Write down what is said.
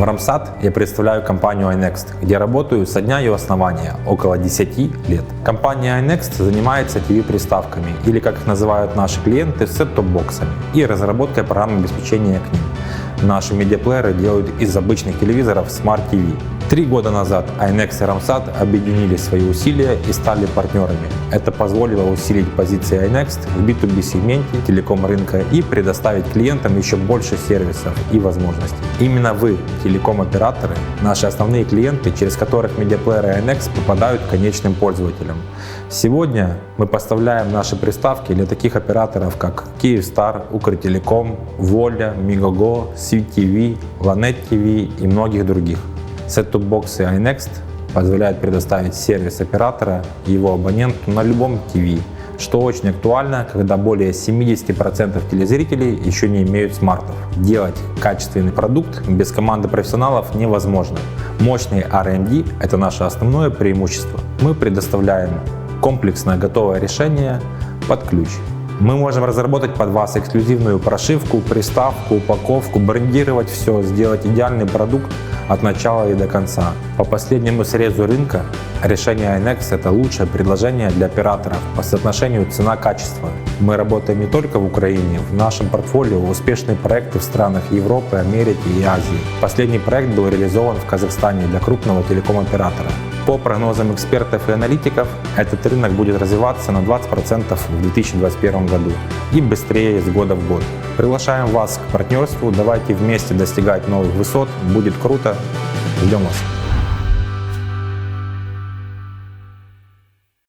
В Рамсад я представляю компанию iNext, где работаю со дня ее основания, около 10 лет. Компания iNext занимается TV-приставками, или как их называют наши клиенты, сет-топ-боксами, и разработкой программ обеспечения к ним. Наши медиаплееры делают из обычных телевизоров Smart TV. Три года назад iNext и Рамсад объединили свои усилия и стали партнерами. Это позволило усилить позиции iNext в B2B сегменте телеком рынка и предоставить клиентам еще больше сервисов и возможностей. Именно вы, телеком-операторы, наши основные клиенты, через которых медиаплееры iNext попадают к конечным пользователям. Сегодня мы поставляем наши приставки для таких операторов, как Kyivstar, Укртелеком, Воля, Мигаго, CTV, Lanet TV и многих других. Сет-топ-боксы iNext позволяют предоставить сервис оператора его абоненту на любом ТВ, что очень актуально, когда более 70% телезрителей еще не имеют смартов. Делать качественный продукт без команды профессионалов невозможно. Мощный R&D – это наше основное преимущество. Мы предоставляем комплексное готовое решение под ключ. Мы можем разработать под вас эксклюзивную прошивку, приставку, упаковку, брендировать все, сделать идеальный продукт от начала и до конца. По последнему срезу рынка решение INEX – это лучшее предложение для операторов по соотношению цена-качество. Мы работаем не только в Украине, в нашем портфолио успешные проекты в странах Европы, Америки и Азии. Последний проект был реализован в Казахстане для крупного телеком-оператора. По прогнозам экспертов и аналитиков, этот рынок будет развиваться на 20% в 2021 году и быстрее из года в год. Приглашаем вас к партнерству, давайте вместе достигать новых высот, будет круто, ждем вас.